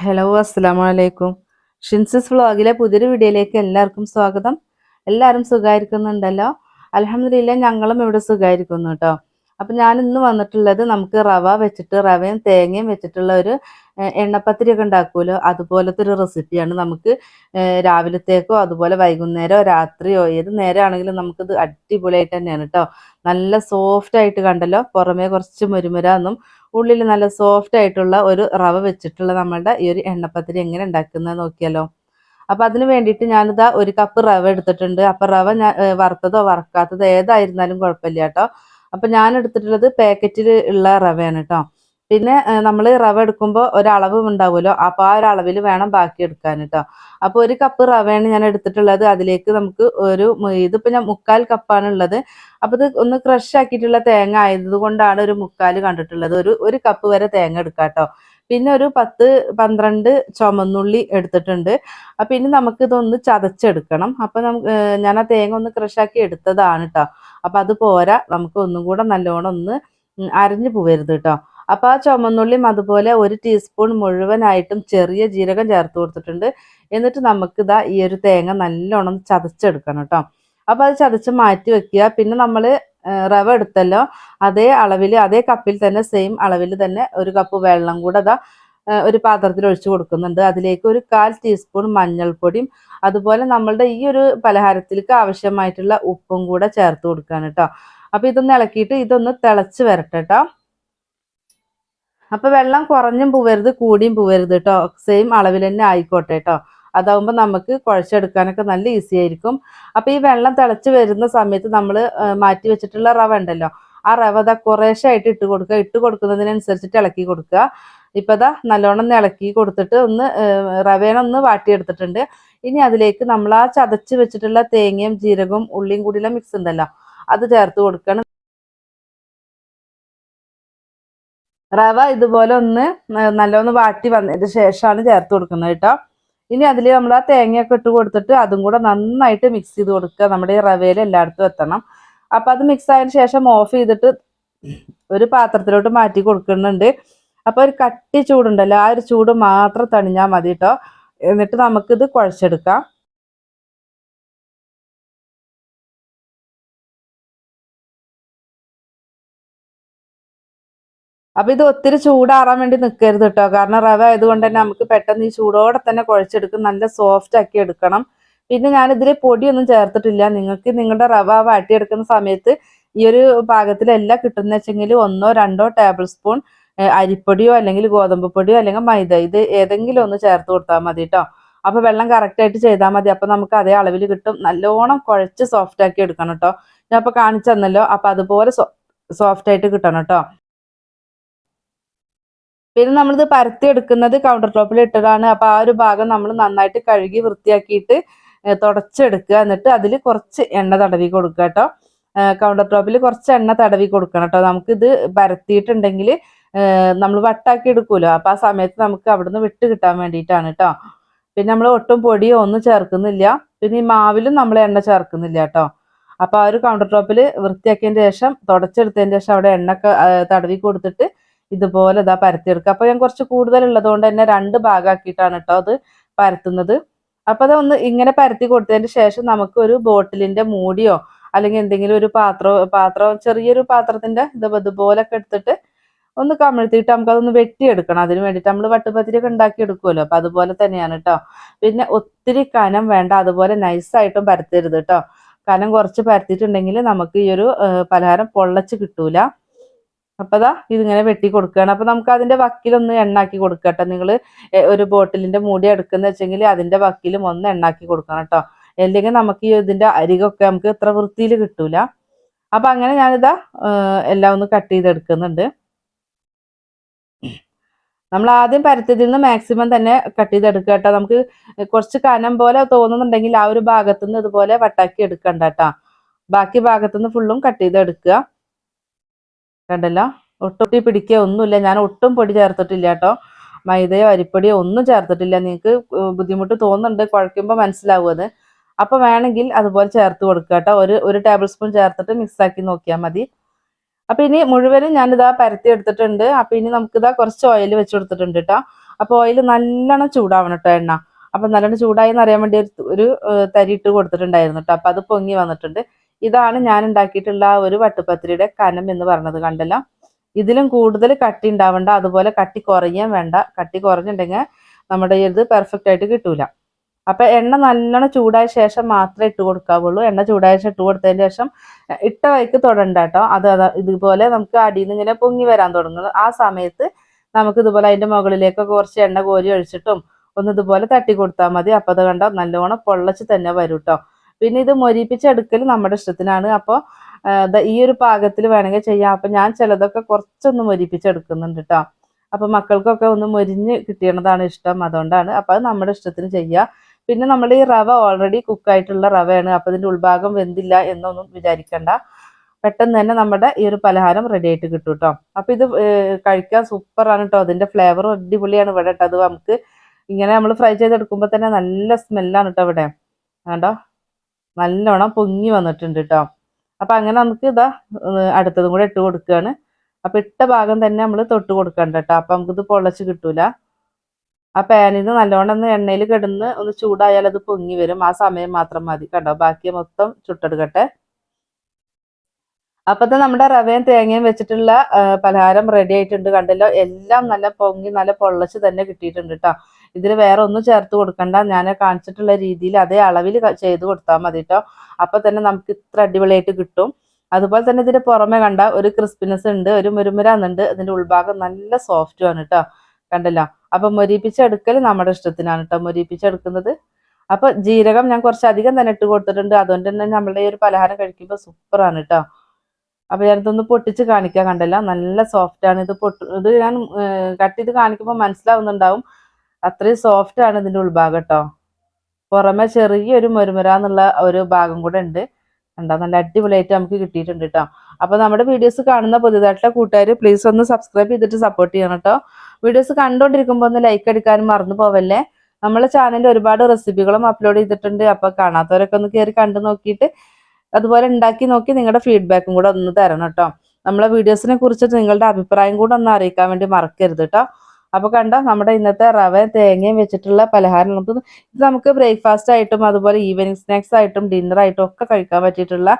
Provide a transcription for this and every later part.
Hello അസ്സാം വലൈക്കും ഷിൻസിസ് വ്ളോഗിലെ പുതിയൊരു വീഡിയോയിലേക്ക് എല്ലാവർക്കും സ്വാഗതം. എല്ലാവരും സുഖമായിരിക്കുന്നുണ്ടല്ലോ? അലഹമില്ല ഞങ്ങളും ഇവിടെ സുഖമായിരിക്കുന്നു കേട്ടോ. അപ്പം ഞാൻ ഇന്ന് വന്നിട്ടുള്ളത് നമുക്ക് റവ വെച്ചിട്ട് റവയും തേങ്ങയും വെച്ചിട്ടുള്ള ഒരു എണ്ണപ്പത്തിരി ഒക്കെ ഉണ്ടാക്കുമല്ലോ? അതുപോലത്തെ ഒരു റെസിപ്പിയാണ് നമുക്ക് രാവിലത്തേക്കോ അതുപോലെ വൈകുന്നേരമോ രാത്രിയോ ഏത് നേരമാണെങ്കിലും നമുക്കിത് അടിപൊളിയായിട്ട് തന്നെയാണ് കേട്ടോ. നല്ല സോഫ്റ്റ് ആയിട്ട് കണ്ടല്ലോ? പുറമേ കുറച്ച് മുരുമുരാന്നും ഉള്ളിൽ നല്ല സോഫ്റ്റ് ആയിട്ടുള്ള ഒരു റവ വെച്ചിട്ടുള്ള നമ്മളുടെ ഈ ഒരു എണ്ണപ്പത്തിരി എങ്ങനെ ഉണ്ടാക്കുന്നത് നോക്കിയാലോ? അപ്പൊ അതിന് വേണ്ടിയിട്ട് ഞാനിതാ ഒരു കപ്പ് റവ എടുത്തിട്ടുണ്ട്. അപ്പൊ റവ ഞാൻ വറുത്തതോ വറക്കാത്തതോ ഏതായിരുന്നാലും കുഴപ്പമില്ല കേട്ടോ. അപ്പൊ ഞാൻ എടുത്തിട്ടുള്ളത് പാക്കറ്റിൽ ഉള്ള റവയാണ് കേട്ടോ. പിന്നെ നമ്മൾ റവ എടുക്കുമ്പോൾ ഒരളവ് ഉണ്ടാവുമല്ലോ. അപ്പൊ ആ ഒരു അളവിൽ വേണം ബാക്കി എടുക്കാൻ കേട്ടോ അപ്പൊ ഒരു കപ്പ് റവയാണ് ഞാൻ എടുത്തിട്ടുള്ളത്. അതിലേക്ക് നമുക്ക് ഒരു ഇതിപ്പോ ഞാൻ മുക്കാൽ കപ്പാണ് ഉള്ളത്. അപ്പൊ ഇത് ഒന്ന് ക്രഷ് ആക്കിയിട്ടുള്ള തേങ്ങ ആയതുകൊണ്ടാണ് ഒരു മുക്കാൽ കണ്ടിട്ടുള്ളത്. ഒരു ഒരു കപ്പ് വരെ തേങ്ങ എടുക്കാം പിന്നെ ഒരു പത്ത് പന്ത്രണ്ട് ചുമന്നുള്ളി എടുത്തിട്ടുണ്ട്. അപ്പൊ ഇനി നമുക്ക് ഇതൊന്ന് ചതച്ചെടുക്കണം. അപ്പൊ നമുക്ക് ഞാൻ ആ തേങ്ങ ഒന്ന് ക്രഷ് ആക്കി എടുത്തതാണ് കേട്ടോ അപ്പൊ അത് പോരാ. നമുക്ക് ഒന്നും കൂടെ നല്ലോണം ഒന്ന് അരഞ്ഞു പോവരുത് കേട്ടോ അപ്പൊ ആ ചുമന്നുള്ളിയും അതുപോലെ ഒരു ടീസ്പൂൺ മുഴുവനായിട്ടും ചെറിയ ജീരകം ചേർത്ത് കൊടുത്തിട്ടുണ്ട്. എന്നിട്ട് നമുക്ക് ഇതാ ഈ ഒരു തേങ്ങ നല്ലോണം ചതച്ചെടുക്കണം കേട്ടോ. അപ്പോൾ അത് ചതച്ച് മാറ്റി വെക്കുക. പിന്നെ നമ്മൾ റവ എടുത്തല്ലോ. അതേ അളവിൽ അതേ കപ്പിൽ തന്നെ സെയിം അളവിൽ തന്നെ ഒരു കപ്പ് വെള്ളം കൂടെ അതാ ഒരു പാത്രത്തിൽ ഒഴിച്ചു കൊടുക്കുന്നുണ്ട്. അതിലേക്ക് ഒരു കാൽ ടീസ്പൂൺ മഞ്ഞൾപ്പൊടിയും അതുപോലെ നമ്മളുടെ ഈ ഒരു പലഹാരത്തിലേക്ക് ആവശ്യമായിട്ടുള്ള ഉപ്പും കൂടെ ചേർത്ത് കൊടുക്കുകയാണ് കേട്ടോ. അപ്പൊ ഇതൊന്ന് ഇളക്കിയിട്ട് ഇതൊന്ന് തിളച്ച് വരട്ടെ കേട്ടോ. അപ്പൊ വെള്ളം കുറഞ്ഞും പോവരുത് കൂടിയും പോവരുത് കേട്ടോ സെയിം അളവിൽ തന്നെ ആയിക്കോട്ടെ കേട്ടോ അതാവുമ്പോൾ നമുക്ക് കുഴച്ചെടുക്കാനൊക്കെ നല്ല ഈസി ആയിരിക്കും. അപ്പൊ ഈ വെള്ളം തിളച്ച് വരുന്ന സമയത്ത് നമ്മൾ മാറ്റി വെച്ചിട്ടുള്ള റവ ഉണ്ടല്ലോ ആ റവ അതാ കുറേശായിട്ട് ഇട്ട് കൊടുക്കുക. ഇട്ട് കൊടുക്കുന്നതിനനുസരിച്ചിട്ട് ഇളക്കി കൊടുക്കുക. ഇപ്പൊ അതാ നല്ലോണം ഇളക്കി കൊടുത്തിട്ട് ഒന്ന് റവേനൊന്ന് വാട്ടിയെടുത്തിട്ടുണ്ട്. ഇനി അതിലേക്ക് നമ്മൾ ആ ചതച്ച് വെച്ചിട്ടുള്ള തേങ്ങയും ജീരകവും ഉള്ളിയും കൂടിയുള്ള മിക്സ് ഉണ്ടല്ലോ അത് ചേർത്ത് കൊടുക്കണം. റവ ഇതുപോലെ ഒന്ന് നല്ലോന്ന് വാട്ടി വന്നതിന് ശേഷമാണ് ചേർത്ത് കൊടുക്കുന്നത് കേട്ടോ. ഇനി അതിൽ നമ്മൾ ആ തേങ്ങയൊക്കെ ഇട്ട് കൊടുത്തിട്ട് അതും കൂടെ നന്നായിട്ട് മിക്സ് ചെയ്ത് കൊടുക്കുക. നമ്മുടെ ഈ റവയിൽ എല്ലായിടത്തും എത്തണം. അപ്പം അത് മിക്സ് ആയതിനു ശേഷം ഓഫ് ചെയ്തിട്ട് ഒരു പാത്രത്തിലോട്ട് മാറ്റി കൊടുക്കുന്നുണ്ട്. അപ്പോൾ ഒരു കട്ടി ചൂടുണ്ടല്ലോ ആ ഒരു ചൂട് മാത്രം തണിഞ്ഞാൽ മതി കേട്ടോ. എന്നിട്ട് നമുക്കിത് കുഴച്ചെടുക്കാം. അപ്പൊ ഇത് ഒത്തിരി ചൂടാറാൻ വേണ്ടി നിൽക്കരുത് കേട്ടോ. കാരണം റവ ആയതുകൊണ്ട് തന്നെ നമുക്ക് പെട്ടെന്ന് ഈ ചൂടോടെ തന്നെ കുഴച്ചെടുക്കും. നല്ല സോഫ്റ്റ് ആക്കി എടുക്കണം. പിന്നെ ഞാൻ ഇതിൽ പൊടിയൊന്നും ചേർത്തിട്ടില്ല. നിങ്ങൾക്ക് നിങ്ങളുടെ റവ വാട്ടിയെടുക്കുന്ന സമയത്ത് ഈ ഒരു പാകത്തിലല്ല കിട്ടുന്ന വെച്ചെങ്കിൽ ഒന്നോ രണ്ടോ ടേബിൾ സ്പൂൺ അരിപ്പൊടിയോ അല്ലെങ്കിൽ ഗോതമ്പ് പൊടിയോ അല്ലെങ്കിൽ മൈദ ഇത് ഏതെങ്കിലും ഒന്ന് ചേർത്ത് കൊടുത്താൽ മതി കേട്ടോ. അപ്പൊ വെള്ളം കറക്റ്റ് ആയിട്ട് ചെയ്താൽ മതി. അപ്പൊ നമുക്ക് അതേ അളവിൽ കിട്ടും. നല്ലോണം കുഴച്ച് സോഫ്റ്റ് ആക്കി എടുക്കണം കേട്ടോ. ഞാൻ അപ്പൊ കാണിച്ചു തന്നല്ലോ. അപ്പൊ അതുപോലെ സോഫ്റ്റ് ആയിട്ട് കിട്ടണം കേട്ടോ. പിന്നെ നമ്മളിത് പരത്തി എടുക്കുന്നത് കൗണ്ടർ ടോപ്പിൽ ഇട്ടതാണ്. അപ്പൊ ആ ഒരു ഭാഗം നമ്മൾ നന്നായിട്ട് കഴുകി വൃത്തിയാക്കിയിട്ട് തുടച്ചെടുക്കുക. എന്നിട്ട് അതിൽ കുറച്ച് എണ്ണ തടവി കൊടുക്കുക കേട്ടോ. കൗണ്ടർ ടോപ്പിൽ കുറച്ച് എണ്ണ തടവി കൊടുക്കണം കേട്ടോ. നമുക്കിത് പരത്തിയിട്ടുണ്ടെങ്കിൽ നമ്മൾ വട്ടാക്കി എടുക്കുമല്ലോ അപ്പൊ ആ സമയത്ത് നമുക്ക് അവിടുന്ന് വിട്ട് കിട്ടാൻ വേണ്ടിയിട്ടാണ് കേട്ടോ. പിന്നെ നമ്മൾ ഒട്ടും പൊടിയോ ഒന്നും ചേർക്കുന്നില്ല. പിന്നെ ഈ മാവിലും നമ്മൾ എണ്ണ ചേർക്കുന്നില്ല കേട്ടോ. അപ്പൊ ആ ഒരു കൗണ്ടർ ടോപ്പിൽ വൃത്തിയാക്കിയതിന് ശേഷം തുടച്ചെടുത്തതിന് ശേഷം അവിടെ എണ്ണ തടവി കൊടുത്തിട്ട് ഇതുപോലെ ഇതാ പരത്തിയെടുക്കുക. അപ്പൊ ഞാൻ കുറച്ച് കൂടുതൽ ഉള്ളത് കൊണ്ട് തന്നെ രണ്ട് ഭാഗമാക്കിയിട്ടാണ് കേട്ടോ അത് പരത്തുന്നത്. അപ്പൊ അത് ഒന്ന് ഇങ്ങനെ പരത്തി കൊടുത്തതിന് ശേഷം നമുക്ക് ഒരു ബോട്ടിലിന്റെ മൂടിയോ അല്ലെങ്കിൽ എന്തെങ്കിലും ഒരു പാത്രം പാത്രം ചെറിയൊരു പാത്രത്തിന്റെ ഇത് ഇതുപോലൊക്കെ എടുത്തിട്ട് ഒന്ന് കമിഴ്ത്തിയിട്ട് നമുക്ക് അതൊന്ന് വെട്ടിയെടുക്കണം. അതിന് വേണ്ടിയിട്ട് നമ്മൾ വട്ടുപത്തിരി ഒക്കെ ഉണ്ടാക്കി എടുക്കുമല്ലോ അപ്പൊ അതുപോലെ തന്നെയാണ് കേട്ടോ പിന്നെ ഒത്തിരി കനം വേണ്ട അതുപോലെ നൈസായിട്ടും പരത്തരുത് കേട്ടോ കനം കുറച്ച് പരത്തിയിട്ടുണ്ടെങ്കിൽ നമുക്ക് ഈ ഒരു പലഹാരം പൊള്ളച്ച് കിട്ടൂല. അപ്പൊ അതാ ഇതിങ്ങനെ വെട്ടി കൊടുക്കുകയാണ് അപ്പൊ നമുക്ക് അതിന്റെ വക്കിലൊന്ന് എണ്ണാക്കി കൊടുക്കട്ടെ. നിങ്ങൾ ഒരു ബോട്ടിലിന്റെ മൂടി എടുക്കുന്ന വെച്ചെങ്കിൽ അതിന്റെ വക്കിലും ഒന്ന് എണ്ണാക്കി കൊടുക്കണം കേട്ടോ അല്ലെങ്കിൽ നമുക്ക് ഈ ഇതിന്റെ അരികൊക്കെ നമുക്ക് ഇത്ര വൃത്തിയിൽ കിട്ടൂല. അപ്പൊ അങ്ങനെ ഞാനിതാ എല്ലാം ഒന്ന് കട്ട് ചെയ്തെടുക്കുന്നുണ്ട്. നമ്മൾ ആദ്യം പരത്തിയതിൽ നിന്ന് മാക്സിമം തന്നെ കട്ട് ചെയ്തെടുക്കുക കേട്ടോ നമുക്ക് കുറച്ച് കനം പോലെ തോന്നുന്നുണ്ടെങ്കിൽ ആ ഒരു ഭാഗത്തുനിന്ന് ഇതുപോലെ വട്ടാക്കി എടുക്കണ്ട കേട്ടോ ബാക്കി ഭാഗത്തുനിന്ന് ഫുള്ളും കട്ട് ചെയ്തെടുക്കുക. കണ്ടല്ലോ? ഒട്ടൊട്ടി പിടിക്കുക ഒന്നുമില്ല. ഞാൻ ഒട്ടും പൊടി ചേർത്തിട്ടില്ല കേട്ടോ. മൈദയോ അരിപ്പൊടിയോ ഒന്നും ചേർത്തിട്ടില്ല. നിങ്ങൾക്ക് ബുദ്ധിമുട്ട് തോന്നുന്നുണ്ട് കുഴയ്ക്കുമ്പോൾ മനസ്സിലാവും അത്. അപ്പോൾ വേണമെങ്കിൽ അതുപോലെ ചേർത്ത് കൊടുക്കുക കേട്ടോ. ഒരു ഒരു ടേബിൾ സ്പൂൺ ചേർത്തിട്ട് മിക്സാക്കി നോക്കിയാൽ മതി. അപ്പോൾ ഇനി മുഴുവനും ഞാനിതാ പരത്തി എടുത്തിട്ടുണ്ട്. അപ്പോൾ ഇനി നമുക്കിതാ കുറച്ച് ഓയിൽ വെച്ച് കൊടുത്തിട്ടുണ്ട് കേട്ടോ. അപ്പോൾ ഓയിൽ നല്ലോണം ചൂടാവണം കേട്ടോ എണ്ണ. അപ്പം നല്ലോണം ചൂടായി എന്നറിയാൻ വേണ്ടി ഒരു തരി ഇട്ട് കൊടുത്തിട്ടുണ്ടായിരുന്നു കേട്ടോ. അപ്പം അത് പൊങ്ങി വന്നിട്ടുണ്ട്. ഇതാണ് ഞാൻ ഉണ്ടാക്കിയിട്ടുള്ള ആ ഒരു വട്ടുപത്തിരിയുടെ കനം എന്ന് പറഞ്ഞത് കണ്ടല്ലോ. ഇതിലും കൂടുതൽ കട്ടി ഉണ്ടാവണ്ട അതുപോലെ കട്ടി കുറയാൻ വേണ്ട. കട്ടി കുറഞ്ഞിട്ടുണ്ടെങ്കിൽ നമ്മുടെ ഇത് പെർഫെക്റ്റ് ആയിട്ട് കിട്ടൂല. അപ്പൊ എണ്ണ നല്ലോണം ചൂടായ ശേഷം മാത്രമേ ഇട്ട് കൊടുക്കാവുള്ളൂ. എണ്ണ ചൂടായ ശേഷം ഇട്ട് കൊടുത്തതിന് ശേഷം ഇട്ട വൈക്ക് തൊടണ്ട കേട്ടോ. അത് ഇതുപോലെ നമുക്ക് അടിയിൽ നിന്ന് ഇങ്ങനെ പൊങ്ങി വരാൻ തുടങ്ങുന്നത് ആ സമയത്ത് നമുക്ക് ഇതുപോലെ അതിന്റെ മുകളിലേക്കൊക്കെ കുറച്ച് എണ്ണ കോരി ഒഴിച്ചിട്ടും ഒന്ന് ഇതുപോലെ തട്ടി കൊടുത്താൽ മതി. അപ്പൊ അത് കണ്ടോ നല്ലോണം പൊള്ളച്ച് തന്നെ വരും പിന്നെ ഇത് മൊരിപ്പിച്ചെടുക്കൽ നമ്മുടെ ഇഷ്ടത്തിനാണ്. അപ്പോൾ ഈ ഒരു പാകത്തിൽ വേണമെങ്കിൽ ചെയ്യാം. അപ്പം ഞാൻ ചിലതൊക്കെ കുറച്ചൊന്ന് മൊരിപ്പിച്ചെടുക്കുന്നുണ്ട് കേട്ടോ അപ്പം മക്കൾക്കൊക്കെ ഒന്ന് മൊരിഞ്ഞ് കിട്ടിയണതാണ് ഇഷ്ടം. അതുകൊണ്ടാണ്. അപ്പം അത് നമ്മുടെ ഇഷ്ടത്തിന് ചെയ്യാം. പിന്നെ നമ്മൾ ഈ റവ ഓൾറെഡി കുക്കായിട്ടുള്ള റവയാണ്. അപ്പം ഇതിന്റെ ഉൾഭാഗം വെന്തില്ല എന്നൊന്നും വിചാരിക്കണ്ട. പെട്ടെന്ന് തന്നെ നമ്മുടെ ഈ ഒരു പലഹാരം റെഡി ആയിട്ട് കിട്ടും കേട്ടോ അപ്പം ഇത് കഴിക്കാൻ സൂപ്പറാണ് കേട്ടോ അതിന്റെ ഫ്ലേവറും അടിപൊളിയാണ് ഇവിടെ കേട്ടോ അത് നമുക്ക് ഇങ്ങനെ നമ്മൾ ഫ്രൈ ചെയ്തെടുക്കുമ്പോൾ തന്നെ നല്ല സ്മെല്ലാണ് കേട്ടോ ഇവിടെ. കണ്ടോ നല്ലോണം പൊങ്ങി വന്നിട്ടുണ്ട് കേട്ടോ അപ്പൊ അങ്ങനെ നമുക്ക് ഇതാ അടുത്തതും കൂടെ ഇട്ട് കൊടുക്കുകയാണ് അപ്പൊ ഇട്ട ഭാഗം തന്നെ നമ്മൾ തൊട്ട് കൊടുക്കണ്ട കേട്ടോ അപ്പൊ നമുക്കിത് പൊള്ളച്ച് കിട്ടൂല. ആ പാനിൽ നിന്ന് നല്ലോണം ഒന്ന് എണ്ണയിൽ കിടന്ന് ഒന്ന് ചൂടായാൽ അത് പൊങ്ങി വരും. ആ സമയം മാത്രം മതി കണ്ടോ? ബാക്കി മൊത്തം ചുട്ടെടുക്കട്ടെ. അപ്പത്തെ നമ്മുടെ റവയും തേങ്ങയും വെച്ചിട്ടുള്ള പലഹാരം റെഡി ആയിട്ടുണ്ട് കണ്ടല്ലോ. എല്ലാം നല്ല പൊങ്ങി നല്ല പൊള്ളച്ച് തന്നെ കിട്ടിയിട്ടുണ്ട് കേട്ടോ ഇതിൽ വേറെ ഒന്നും ചേർത്ത് കൊടുക്കണ്ട. ഞാൻ കാണിച്ചിട്ടുള്ള രീതിയിൽ അതേ അളവിൽ ചെയ്ത് കൊടുത്താൽ മതി കേട്ടോ അപ്പൊ തന്നെ നമുക്ക് ഇത്ര അടിപൊളിയായിട്ട് കിട്ടും. അതുപോലെ തന്നെ ഇതിന്റെ പുറമെ കണ്ട ഒരു ക്രിസ്പിനെസ് ഉണ്ട് ഒരു മുരുമുരാന്നുണ്ട്. ഇതിന്റെ ഉൾഭാഗം നല്ല സോഫ്റ്റും ആണ് കേട്ടോ കണ്ടല്ലോ? അപ്പൊ മൊരിപ്പിച്ചെടുക്കൽ നമ്മുടെ ഇഷ്ടത്തിനാണ് കേട്ടോ മൊരിപ്പിച്ചെടുക്കുന്നത് അപ്പൊ ജീരകം ഞാൻ കുറച്ച് അധികം തന്നെ ഇട്ട് കൊടുത്തിട്ടുണ്ട്. അതുകൊണ്ട് തന്നെ നമ്മളുടെ ഈ ഒരു പലഹാരം കഴിക്കുമ്പോൾ സൂപ്പറാണ് കേട്ടോ അപ്പൊ ഞാനിതൊന്ന് പൊട്ടിച്ച് കാണിക്കാൻ കണ്ടല്ല? നല്ല സോഫ്റ്റ് ആണ്. ഇത് പൊട്ട് ഇത് ഞാൻ കട്ട് ചെയ്ത് കാണിക്കുമ്പോൾ മനസ്സിലാവുന്നുണ്ടാവും. അത്രയും സോഫ്റ്റ് ആണ് ഇതിന്റെ ഉൾഭാഗം കേട്ടോ പുറമെ ചെറിയൊരു മുരുമുര എന്നുള്ള ഒരു ഭാഗം കൂടെ ഉണ്ട്. കണ്ടോ നല്ല അടിപൊളിയായിട്ട് നമുക്ക് കിട്ടിയിട്ടുണ്ട് കേട്ടോ അപ്പൊ നമ്മുടെ വീഡിയോസ് കാണുന്ന പുതിയതായിട്ടുള്ള കൂട്ടുകാർ പ്ലീസ് ഒന്ന് സബ്സ്ക്രൈബ് ചെയ്തിട്ട് സപ്പോർട്ട് ചെയ്യണം കേട്ടോ വീഡിയോസ് കണ്ടുകൊണ്ടിരിക്കുമ്പോൾ ഒന്ന് ലൈക്ക് അടിക്കാനും മറന്നു പോവല്ലേ? നമ്മളെ ചാനലിൽ ഒരുപാട് റെസിപ്പികളും അപ്ലോഡ് ചെയ്തിട്ടുണ്ട്. അപ്പൊ കാണാത്തവരൊക്കെ ഒന്ന് കയറി കണ്ടു നോക്കിയിട്ട് അതുപോലെ ഉണ്ടാക്കി നോക്കി നിങ്ങളുടെ ഫീഡ്ബാക്കും കൂടെ ഒന്ന് തരണം കേട്ടോ നമ്മളെ വീഡിയോസിനെ കുറിച്ചിട്ട് നിങ്ങളുടെ അഭിപ്രായം കൂടെ ഒന്ന് അറിയിക്കാൻ വേണ്ടി മറക്കരുത് കേട്ടോ അപ്പൊ കണ്ടോ നമ്മുടെ ഇന്നത്തെ റവ തേങ്ങയും വെച്ചിട്ടുള്ള പലഹാരം നമുക്ക് ഇത് നമുക്ക് ബ്രേക്ക്ഫാസ്റ്റ് ആയിട്ടും അതുപോലെ ഈവനിങ് സ്നാക്സ് ആയിട്ടും ഡിന്നർ ആയിട്ടും ഒക്കെ കഴിക്കാൻ പറ്റിയിട്ടുള്ള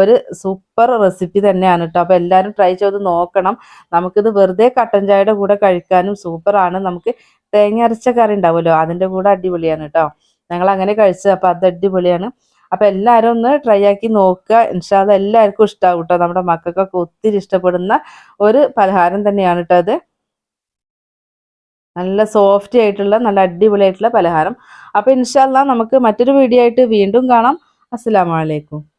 ഒരു സൂപ്പർ റെസിപ്പി തന്നെയാണ് കേട്ടോ അപ്പൊ എല്ലാവരും ട്രൈ ചെയ്ത് നോക്കണം. നമുക്കിത് വെറുതെ കട്ടൻ ചായയുടെ കൂടെ കഴിക്കാനും സൂപ്പറാണ് നമുക്ക് തേങ്ങ അരച്ച കറി ഉണ്ടാവുമല്ലോ അതിന്റെ കൂടെ അടിപൊളിയാണ് കേട്ടോ ഞങ്ങൾ അങ്ങനെ കഴിച്ചത് അപ്പൊ അത് അടിപൊളിയാണ്. അപ്പൊ എല്ലാവരും ഒന്ന് ട്രൈ ആക്കി നോക്കുക. ഇൻഷാല്ല എല്ലാവർക്കും ഇഷ്ടാവും കേട്ടോ നമ്മുടെ മക്കൾക്കൊക്കെ ഒത്തിരി ഇഷ്ടപ്പെടുന്ന ഒരു പലഹാരം തന്നെയാണ് കേട്ടോ അത്. നല്ല സോഫ്റ്റ് ആയിട്ടുള്ള നല്ല അടിപൊളിയായിട്ടുള്ള പലഹാരം. അപ്പോൾ ഇൻഷാല്ല നമുക്ക് മറ്റൊരു വീഡിയോ ആയിട്ട് വീണ്ടും കാണാം. അസ്സലാമു അലൈക്കും.